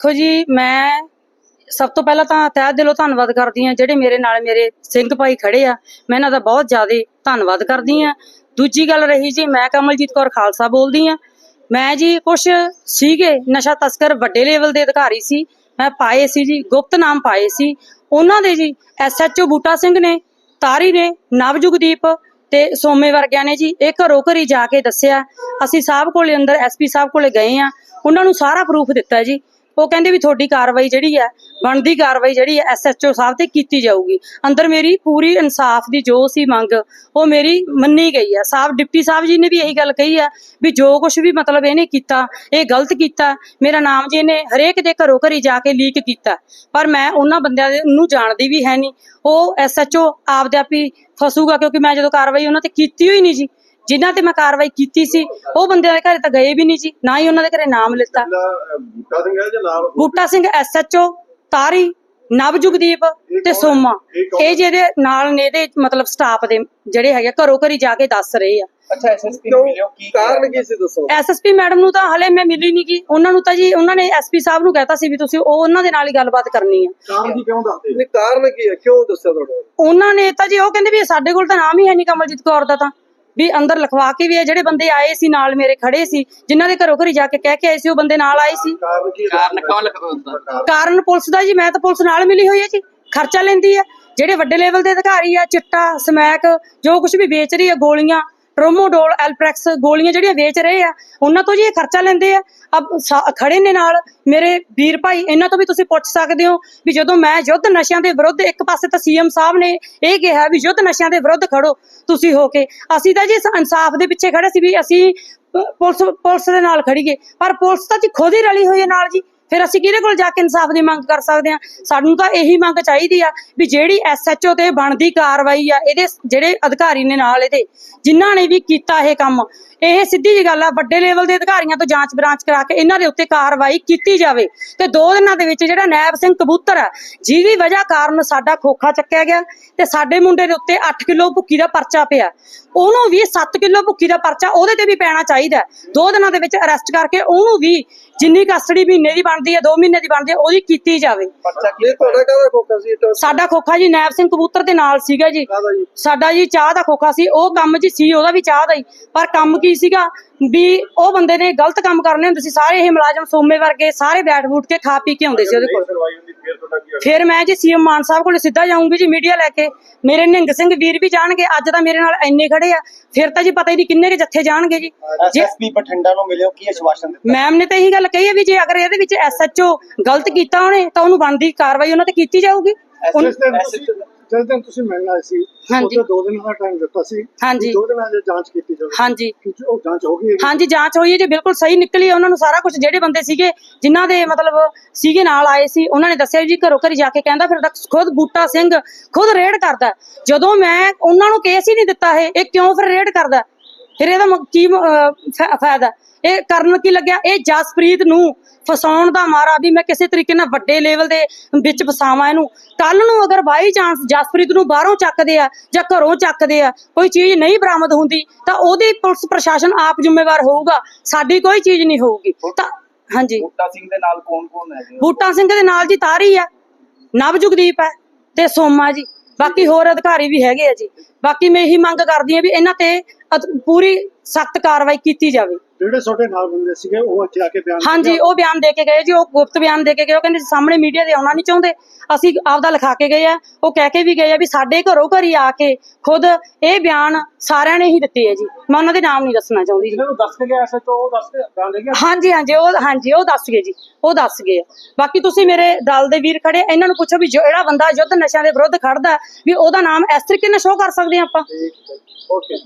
ਦੇਖੋ ਜੀ, ਮੈਂ ਸਭ ਤੋਂ ਪਹਿਲਾਂ ਤਾਂ ਤਹਿ ਦਿਲੋਂ ਧੰਨਵਾਦ ਕਰਦੀ ਹਾਂ ਜਿਹੜੇ ਮੇਰੇ ਨਾਲ ਮੇਰੇ ਸਿੰਘ ਭਾਈ ਖੜੇ ਆ। ਮੈਂ ਇਹਨਾਂ ਦਾ ਬਹੁਤ ਜ਼ਿਆਦਾ ਧੰਨਵਾਦ ਕਰਦੀ ਹਾਂ। ਦੂਜੀ ਗੱਲ ਰਹੀ ਜੀ, ਮੈਂ ਕਮਲਜੀਤ ਕੌਰ ਖਾਲਸਾ ਬੋਲਦੀ ਹਾਂ। ਮੈਂ ਜੀ ਕੁਛ ਸੀਗੇ, ਨਸ਼ਾ ਤਸਕਰ ਵੱਡੇ ਲੈਵਲ ਦੇ ਅਧਿਕਾਰੀ ਸੀ। ਮੈਂ ਪਾਏ ਸੀ ਜੀ, ਗੁਪਤ ਨਾਮ ਪਾਏ ਸੀ। ਉਹਨਾਂ ਦੇ ਜੀ ਐਸਐਚਓ ਬੂਟਾ ਸਿੰਘ ਨੇ, ਤਾਰੀ ਨੇ, ਨਵਜੁਗਦੀਪ ਤੇ ਸੋਮੇ ਵਰਗਿਆਂ ਨੇ ਜੀ ਇਹ ਘਰੋਂ ਘਰੀ ਜਾ ਕੇ ਦੱਸਿਆ। ਅਸੀਂ ਸਾਹਿਬ ਕੋਲੇ ਅੰਦਰ ਐਸਪੀ ਸਾਹਿਬ ਕੋਲੇ ਗਏ ਆ ਉਹਨਾਂ ਨੂੰ ਸਾਰਾ ਪ੍ਰੂਫ ਦਿੱਤਾ ਜੀ। ਉਹ ਕਹਿੰਦੇ ਵੀ ਤੁਹਾਡੀ ਕਾਰਵਾਈ ਜਿਹੜੀ ਹੈ, ਬਣਦੀ ਕਾਰਵਾਈ ਜਿਹੜੀ ਹੈ ਐਸਐਚਓ ਸਾਹਿਬ ਤੇ ਕੀਤੀ ਜਾਊਗੀ। ਅੰਦਰ ਮੇਰੀ ਪੂਰੀ ਇਨਸਾਫ ਦੀ ਜੋ ਸੀ ਮੰਗ, ਉਹ ਮੇਰੀ ਮੰਨੀ ਗਈ ਹੈ। ਸਾਹਿਬ, ਡਿਪਟੀ ਸਾਹਿਬ ਜੀ ਨੇ ਵੀ ਇਹੀ ਗੱਲ ਕਹੀ ਹੈ ਵੀ ਜੋ ਕੁਝ ਵੀ ਮਤਲਬ ਇਹਨੇ ਕੀਤਾ, ਇਹ ਗਲਤ ਕੀਤਾ, ਮੇਰਾ ਨਾਮ ਜੀ ਇਹਨੇ ਹਰੇਕ ਦੇ ਘਰੋਂ ਘਰੀ ਜਾ ਕੇ ਲੀਕ ਕੀਤਾ। ਪਰ ਮੈਂ ਉਹਨਾਂ ਬੰਦਿਆਂ ਨੂੰ ਜਾਣਦੀ ਵੀ ਹੈ ਨਹੀਂ। ਉਹ ਐਸਐਚਓ ਆਪਦੇ ਆਪ ਹੀ ਫਸੂਗਾ ਕਿਉਂਕਿ ਮੈਂ ਜਦੋਂ ਕਾਰਵਾਈ ਉਹਨਾਂ ਤੇ ਕੀਤੀ ਹੋਈ ਨਹੀਂ ਜੀ ਜਿਨ੍ਹਾਂ ਤੇ ਮੈਂ ਕਾਰਵਾਈ ਕੀਤੀ ਸੀ ਉਹ ਬੰਦਿਆਂ ਦੇ ਘਰੇ ਤਾਂ ਗਏ ਵੀ ਨਹੀਂ ਜੀ ਨਾ ਹੀ ਉਹਨਾਂ ਦੇ ਘਰੇ ਨਾਮ ਲਿੱਤਾ। ਬੂਟਾ ਸਿੰਘ ਹੈ ਜਾਂ ਨਾਲ ਬੂਟਾ ਸਿੰਘ ਐਸਐਚਓ ਤਾਰੀ ਨਵਜੁਗਦੀਪ ਤੇ ਸੋਮਾ। ਇਹ ਜਿਹਦੇ ਨਾਲ ਨੇ ਇਹਦੇ ਮਤਲਬ ਸਟਾਫ ਦੇ ਜਿਹੜੇ ਹੈਗੇ ਘਰੋਂ ਘਰੀ ਜਾ ਕੇ ਦੱਸ ਰਹੇ ਆ। ਅੱਛਾ ਐਸਐਸਪੀ ਨੂੰ ਮਿਲਿਓ। ਕੀ ਕਾਰਨ ਕੀ ਸੀ ਦੱਸੋ? ਐਸਐਸਪੀ ਮੈਡਮ ਨੂੰ ਤਾਂ ਹਲੇ ਮੈਂ ਮਿਲੀ ਨਹੀਂ ਗੀ। ਉਹਨਾਂ ਨੂੰ ਤਾਂ ਜੀ ਉਹਨਾਂ ਨੇ ਐਸਪੀ ਸਾਹਿਬ ਨੂੰ ਕਹਿਤਾ ਸੀ ਵੀ ਤੁਸੀਂ ਉਹ ਉਹਨਾਂ ਦੇ ਨਾਲ ਹੀ ਗੱਲਬਾਤ ਕਰਨੀ ਆ। ਕਾਰਨ ਕੀ ਕਿਉਂ ਦੱਸਦੇ ਨਹੀਂ ਕਾਰਨ ਕੀ ਹੈ? ਕਿਉਂ ਦੱਸਿਆ ਤੁਹਾਡਾ? ਉਹਨਾਂ ਨੇ ਤਾਂ ਜੀ ਉਹ ਕਹਿੰਦੇ ਵੀ ਸਾਡੇ ਕੋਲ ਤਾਂ ਨਾਮ ਹੀ ਹੈ ਨਹੀਂ ਕਮਲਜੀਤ ਕੌਰ ਦਾ ਤਾਂ। ਵੀ ਅੰਦਰ ਲਿਖਵਾ ਕੇ ਵੀ ਇਹ ਜਿਹੜੇ ਬੰਦੇ ਆਏ ਸੀ ਨਾਲ ਮੇਰੇ ਖੜੇ ਸੀ ਜਿਨ੍ਹਾਂ ਦੇ ਘਰੋਂ ਘਰੀ ਜਾ ਕੇ ਕਹਿ ਕੇ ਆਏ ਸੀ ਉਹ ਬੰਦੇ ਨਾਲ ਆਏ ਸੀ। ਕਾਰਨ ਕੀ ਹੈ ਕਾਰਨ ਕਿਉਂ ਲਿਖਵਾਉਂਦਾ ਕਾਰਨ ਪੁਲਿਸ ਦਾ ਜੀ ਮੈਂ ਤਾਂ ਪੁਲਿਸ ਨਾਲ ਮਿਲੀ ਹੋਈ ਹੈ ਜੀ ਖਰਚਾ ਲੈਂਦੀ ਹੈ ਜਿਹੜੇ ਵੱਡੇ ਲੈਵਲ ਦੇ ਅਧਿਕਾਰੀ ਆ ਚਿੱਟਾ ਸਮੈਕ ਜੋ ਕੁਝ ਵੀ ਵੇਚ ਰਹੀ ਆ ਗੋਲੀਆਂ ਟ੍ਰੋਮੋਡੋਲ ਐਲਪ੍ਰੈਕਸ ਗੋਲੀਆਂ ਜਿਹੜੀਆਂ ਵੇਚ ਰਹੇ ਆ, ਉਹਨਾਂ ਤੋਂ ਜੀ ਇਹ ਖਰਚਾ ਲੈਂਦੇ ਆ। ਅਬ ਖੜੇ ਨੇ ਨਾਲ ਮੇਰੇ ਵੀਰ ਭਾਈ, ਇਹਨਾਂ ਤੋਂ ਵੀ ਤੁਸੀਂ ਪੁੱਛ ਸਕਦੇ ਹੋ ਵੀ ਜਦੋਂ ਮੈਂ ਯੁੱਧ ਨਸ਼ਿਆਂ ਦੇ ਵਿਰੁੱਧ ਇੱਕ ਪਾਸੇ ਤਾਂ ਸੀਐਮ ਸਾਹਿਬ ਨੇ ਇਹ ਕਿਹਾ ਵੀ ਯੁੱਧ ਨਸ਼ਿਆਂ ਦੇ ਵਿਰੁੱਧ ਖੜੋ ਤੁਸੀਂ ਹੋ ਕੇ। ਅਸੀਂ ਤਾਂ ਜੀ ਇਨਸਾਫ ਦੇ ਪਿੱਛੇ ਖੜੇ ਸੀ ਵੀ ਅਸੀਂ ਪੁਲਿਸ ਪੁਲਿਸ ਦੇ ਨਾਲ ਖੜੀਏ ਪਰ ਪੁਲਿਸ ਤਾਂ ਜੀ ਖੁਦ ਹੀ ਰਲੀ ਹੋਈ ਹੈ ਨਾਲ ਜੀ। ਫਿਰ ਅਸੀਂ ਕਿਹਦੇ ਕੋਲ ਜਾ ਕੇ ਇਨਸਾਫ ਦੀ ਮੰਗ ਕਰ ਸਕਦੇ ਹਾਂ? ਸਾਨੂੰ ਤਾਂ ਇਹੀ ਮੰਗ ਚਾਹੀਦੀ ਆ ਵੀ ਜਿਹੜੀ ਐਸਐਚਓ ਤੇ ਬਣਦੀ ਕਾਰਵਾਈ ਆ, ਇਹਦੇ ਜਿਹੜੇ ਅਧਿਕਾਰੀ ਨੇ ਨਾਲ ਇਹਦੇ, ਜਿਨ੍ਹਾਂ ਨੇ ਵੀ ਕੀਤਾ ਇਹ ਕੰਮ, ਇਹ ਸਿੱਧੀ ਜੀ ਗੱਲ ਆ, ਵੱਡੇ ਲੈਵਲ ਦੇ ਅਧਿਕਾਰੀਆਂ ਤੋਂ ਜਾਂਚ ਬ੍ਰਾਂਚ ਕਰਾ ਕੇ ਇਹਨਾਂ ਦੇ ਉੱਤੇ ਕਾਰਵਾਈ ਕੀਤੀ ਜਾਵੇ। ਤੇ ਦੋ ਦਿਨਾਂ ਦੇ ਵਿੱਚ ਜਿਹੜਾ ਨੈਬ ਸਿੰਘ ਕਬੂਤਰ ਆ, ਜਿਹਦੀ ਵਜ੍ਹਾ ਕਾਰਨ ਸਾਡਾ ਖੋਖਾ ਚੱਕਿਆ ਗਿਆ ਤੇ ਸਾਡੇ ਮੁੰਡੇ ਦੇ ਉੱਤੇ 8 ਕਿਲੋ ਭੁੱਕੀ ਦਾ ਪਰਚਾ ਪਿਆ। ਉਹਨੂੰ ਵੀ 7 ਕਿਲੋ ਭੁੱਕੀ ਦਾ ਪਰਚਾ ਉਹਦੇ ਤੇ ਵੀ ਪੈਣਾ ਚਾਹੀਦਾ। ਦੋ ਦਿਨਾਂ ਦੇ ਵਿੱਚ ਅਰੈਸਟ ਕਰਕੇ ਉਹਨੂੰ ਵੀ ਜਿੰਨੀ ਕਸਟਡੀ ਮਹੀਨੇ ਦੀ ਬਣ ਬਣਦੀ ਹੈ 2 ਮਹੀਨੇ ਦੀ ਬਣਦੀ ਹੈ ਉਹਦੀ ਕੀਤੀ ਜਾਵੇ। ਪਰਚਾ ਕੀ ਤੁਹਾਡਾ ਕਾਹਦਾ ਕੋਕਾ ਸੀ? ਇਹ ਸਾਡਾ ਖੋਖਾ ਜੀ ਨੈਬ ਸਿੰਘ ਕਬੂਤਰ ਦੇ ਨਾਲ ਸੀਗਾ ਜੀ? ਸਾਡਾ ਜੀ ਚਾਹ ਦਾ ਖੋਖਾ ਸੀ ਉਹ ਕੰਮ ਜੀ ਸੀ ਉਹਦਾ ਵੀ ਚਾਹ ਦਾ ਹੀ। ਪਰ ਕੰਮ ਕੀ ਸੀਗਾ? ਵੀ ਉਹ ਬੰਦੇ ਨੇ ਗਲਤ ਕੰਮ ਕਰਨੇ ਹੁੰਦੇ ਸੀ ਸਾਰੇ ਇਹ ਮੁਲਾਜ਼ਮ ਸੋਮੇ ਵਰਗੇ ਸਾਰੇ ਬੈਠ ਬੂਠ ਕੇ ਖਾ ਪੀ ਕੇ ਆਉਂਦੇ ਸੀ ਉਹਦੇ ਕੋਲ। ਫਿਰ ਮੈਂ ਜੀ ਸੀਐਮ ਮਾਨ ਸਾਹਿਬ ਕੋਲ ਸਿੱਧਾ ਜਾਊਂਗੀ ਜੀ ਮੀਡੀਆ ਲੈ ਕੇ। ਮੇਰੇ ਨਿਹੰਗ ਸਿੰਘ ਵੀਰ ਵੀ ਜਾਣਗੇ ਅੱਜ ਤਾਂ ਮੇਰੇ ਨਾਲ ਇੰਨੇ ਖੜੇ ਆ। ਫਿਰ ਤਾਂ ਜੀ ਪਤਾ ਹੀ ਨਹੀਂ ਕਿੰਨੇ ਕੇ ਜੱਥੇ ਜਾਣਗੇ ਜੀ। ਐਸਐਸਪੀ ਬਠਿੰਡਾ ਨੂੰ ਮਿਲਿਓ ਕੀ ਆਸ਼ਵਾਸਨ ਦਿੱਤਾ? ਮੈਮ ਨੇ ਤਾਂ ਇਹੀ ਗੱਲ ਕਹੀ ਹੈ ਵੀ ਜੇ ਅਗਰ ਇਹਦੇ ਵਿੱਚ ਐਸਐਚਓ ਗਲਤ ਕੀਤਾ ਉਹਨੇ ਤਾਂ ਉਹਨੂੰ ਬਣਦੀ ਕਾਰਵਾਈ ਉਹਨਾਂ ਤੇ ਕੀਤੀ ਜਾਊਗੀ। ਜਿਸ ਦਿਨ ਤੁਸੀਂ ਮਿਲਣ ਆਏ ਸੀ ਹਾਂਜੀ। ਉਦੋਂ ਦੋ ਦਿਨਾਂ ਦਾ ਟਾਈਮ ਦਿੱਤਾ ਸੀ ਹਾਂਜੀ। ਦੋ ਦਿਨਾਂ ਦੀ ਜਾਂਚ ਕੀਤੀ ਜਾਵੇ। ਹਾਂਜੀ। ਕਿ ਉਹ ਜਾਂਚ ਹੋ ਗਈ ਹੈ ਹਾਂਜੀ ਜਾਂਚ ਹੋਈ ਹੈ ਜੀ ਬਿਲਕੁਲ ਸਹੀ ਨਿਕਲੀ ਹੈ। ਉਹਨਾਂ ਨੂੰ ਸਾਰਾ ਕੁਝ ਜਿਹੜੇ ਬੰਦੇ ਸੀਗੇ ਜਿਨ੍ਹਾਂ ਦੇ ਮਤਲਬ ਸੀਗੇ ਨਾਲ ਆਏ ਸੀ ਉਹਨਾਂ ਨੇ ਦੱਸਿਆ ਜੀ ਘਰੋਂ ਘਰੀ ਜਾ ਕੇ ਕਹਿੰਦਾ ਫਿਰ ਤਾਂ ਖੁਦ ਬੂਟਾ ਸਿੰਘ ਖੁਦ ਰੇਡ ਕਰਦਾ। ਜਦੋਂ ਮੈਂ ਉਹਨਾਂ ਨੂੰ ਕੇਸ ਹੀ ਨਹੀਂ ਦਿੱਤਾ ਇਹ ਇਹ ਕਿਉਂ ਫਿਰ ਰੇਡ ਕਰਦਾ? ਫਿਰ ਇਹਦਾ ਕੀ ਫਾਇਦਾ? ਇਹ ਕਰਨ ਕੀ ਲੱਗਿਆ? ਇਹ ਜਸਪ੍ਰੀਤ ਨੂੰ ਫਸਾਉਣ ਦਾ ਮਾਰਾ ਵੀ ਮੈਂ ਕਿਸੇ ਤਰੀਕੇ ਨਾਲ ਵੱਡੇ ਲੈਵਲ ਦੇ ਵਿੱਚ ਫਸਾਵਾਂ ਇਹਨੂੰ। ਕੱਲ ਨੂੰ ਅਗਰ ਬਾਈ ਚਾਂਸ ਜਸਪ੍ਰੀਤ ਨੂੰ ਬਾਹਰੋਂ ਚੱਕਦੇ ਆ ਜਾਂ ਘਰੋਂ ਚੱਕਦੇ ਆ ਕੋਈ ਚੀਜ਼ ਨਹੀਂ ਬਰਾਮਦ ਹੁੰਦੀ ਤਾਂ ਉਹਦੀ ਪੁਲਿਸ ਪ੍ਰਸ਼ਾਸਨ ਆਪ ਜ਼ਿੰਮੇਵਾਰ ਹੋਊਗਾ। ਸਾਡੀ ਕੋਈ ਚੀਜ਼ ਨਹੀਂ ਹੋਊਗੀ। ਤਾਂ ਹਾਂਜੀ। ਬੂਟਾ ਸਿੰਘ ਦੇ ਨਾਲ ਕੌਣ ਕੌਣ ਹੈ ਬੂਟਾ ਸਿੰਘ ਦੇ ਨਾਲ ਜੀ ਤਾਰੀ ਆ। ਨਵਜੁਗਦੀਪ ਹੈ ਤੇ ਸੋਮਾ ਜੀ। ਬਾਕੀ ਹੋਰ ਅਧਿਕਾਰੀ ਵੀ ਹੈਗੇ ਆ ਜੀ। ਬਾਕੀ ਮੈਂ ਇਹੀ ਮੰਗ ਕਰਦੀ ਆ ਵੀ ਇਹਨਾਂ ਤੇ ਅਤ- ਪੂਰੀ ਸਖਤ ਕਾਰਵਾਈ ਕੀਤੀ ਜਾਵੇ। ਜਿਹੜੇ ਤੁਹਾਡੇ ਨਾਲ ਬੰਦੇ ਸੀਗੇ ਉਹ ਇੱਥੇ ਆ ਕੇ ਬਿਆਨ ਹਾਂਜੀ ਉਹ ਬਿਆਨ ਦੇ ਕੇ ਗਏ ਜੀ ਉਹ ਗੁਪਤ ਬਿਆਨ ਦੇ ਕੇ ਗਏ। ਉਹ ਕਹਿੰਦੇ ਸਾਹਮਣੇ ਮੀਡੀਆ ਦੇ ਆਉਣਾ ਨਹੀਂ ਚਾਹੁੰਦੇ। ਅਸੀਂ ਆਪਦਾ ਲਿਖਾ ਕੇ ਗਏ ਆ। ਉਹ ਕਹਿ ਕੇ ਵੀ ਗਏ ਆ ਵੀ ਸਾਡੇ ਘਰੋਂ ਘਰੀ ਆ ਕੇ ਖੁਦ ਇਹ ਬਿਆਨ ਸਾਰਿਆਂ ਨੇ ਹੀ ਦਿੱਤੇ ਆ ਜੀ। ਮੈਂ ਉਹਨਾਂ ਦੇ ਨਾਮ ਨਹੀਂ ਦੱਸਣਾ ਚਾਹੁੰਦੀ ਜੀ। ਜਿਹਨੂੰ ਦੱਸ ਕੇ ਗਿਆ ਐਸਐਚਓ ਉਹ ਦੱਸ ਕੇ ਬਿਆਨ ਦੇ ਗਿਆ ਹਾਂਜੀ ਹਾਂਜੀ ਉਹ ਹਾਂਜੀ ਉਹ ਦੱਸ ਗਏ ਜੀ। ਉਹ ਦੱਸ ਗਏ ਆ। ਬਾਕੀ ਤੁਸੀਂ ਮੇਰੇ ਦਲ ਦੇ ਵੀਰ ਖੜੇ ਇਹਨਾਂ ਨੂੰ ਪੁੱਛੋ ਵੀ ਜਿਹੜਾ ਬੰਦਾ ਯੁੱਧ ਨਸ਼ਿਆਂ ਦੇ ਵਿਰੁੱਧ ਖੜਦਾ ਵੀ ਉਹਦਾ ਨਾਮ ਇਸ ਤਰੀਕੇ ਨਾਲ ਸ਼ੋਅ ਕਰ ਸਕਦੇ ਆ ਆਪਾਂ? ਓਕੇ।